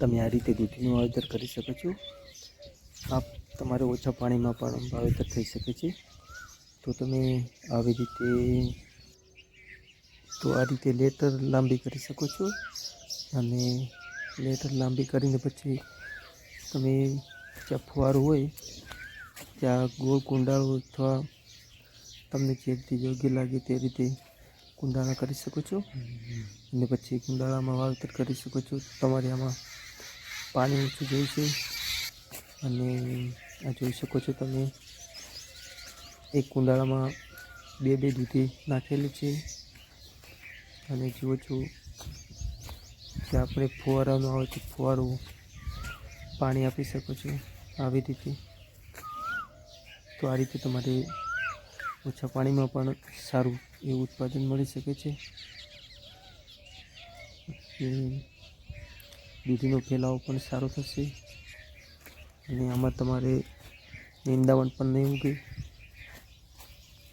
તમે આ રીતે દૂધીનું વાવેતર કરી શકો છો. આપ તમારે ઓછા પાણીમાં પણ વાવેતર થઈ શકે છે. તો તમે આવી રીતે તો આ રીતે લેટર લાંબી કરી શકો છો અને લેટર લાંબી કરીને પછી તમે જ્યાં ફુવારું હોય ત્યાં ગોળ કુંડાળો અથવા તમને જે રીતે યોગ્ય લાગે તે રીતે કુંડાળા કરી શકો છો. અને પછી કુંડાળામાં વાવેતર કરી શકો છો. તમારે આમાં પાણી ઊંચું જોઈશે અને આ જોઈ શકો છો તમે, એક કુંડાળામાં બે બે દૂધી નાખેલી છે. અને જુઓ છો કે આપણે ફુવારાનું આવે તો ફુવારું પાણી આપી શકો છો આવી રીતે. તો આ રીતે તમારે ઓછા પાણીમાં પણ સારું એવું ઉત્પાદન મળી શકે છે. દૂધીનો ફેલાવો પણ સારો થશે. અને આમાં તમારે નિંદામણ પણ નહીં ઉગે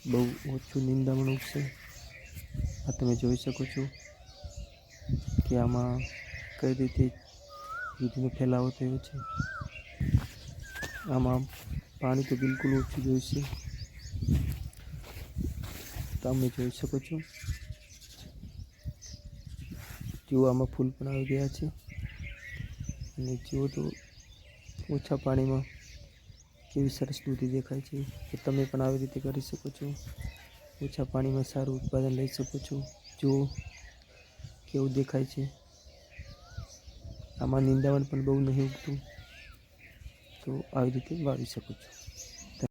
બહુ ઓછું નિંદામણ ઉગશે આ તમે જોઈ શકો છો કે આમાં કઈ રીતે દૂધીનો ફેલાવો થયો છે. આમાં પાણી તો બિલકુલ ઓછું જોઈશે. તમે જોઈ શકો છો. જુઓ આમાં ફૂલ પણ આવી ગયા છે. અને જુઓ તો ઓછા પાણીમાં કેવી સરસ દૂધી દેખાય છે કે તમે પણ આવી રીતે કરી શકો છો. ઓછા પાણીમાં સારું ઉત્પાદન લઈ શકો છો. જુઓ કેવું દેખાય છે. આમાં નિંદાવણ પણ બહુ નહીં ઉગતું. તો આવી રીતે વાવી શકો છો.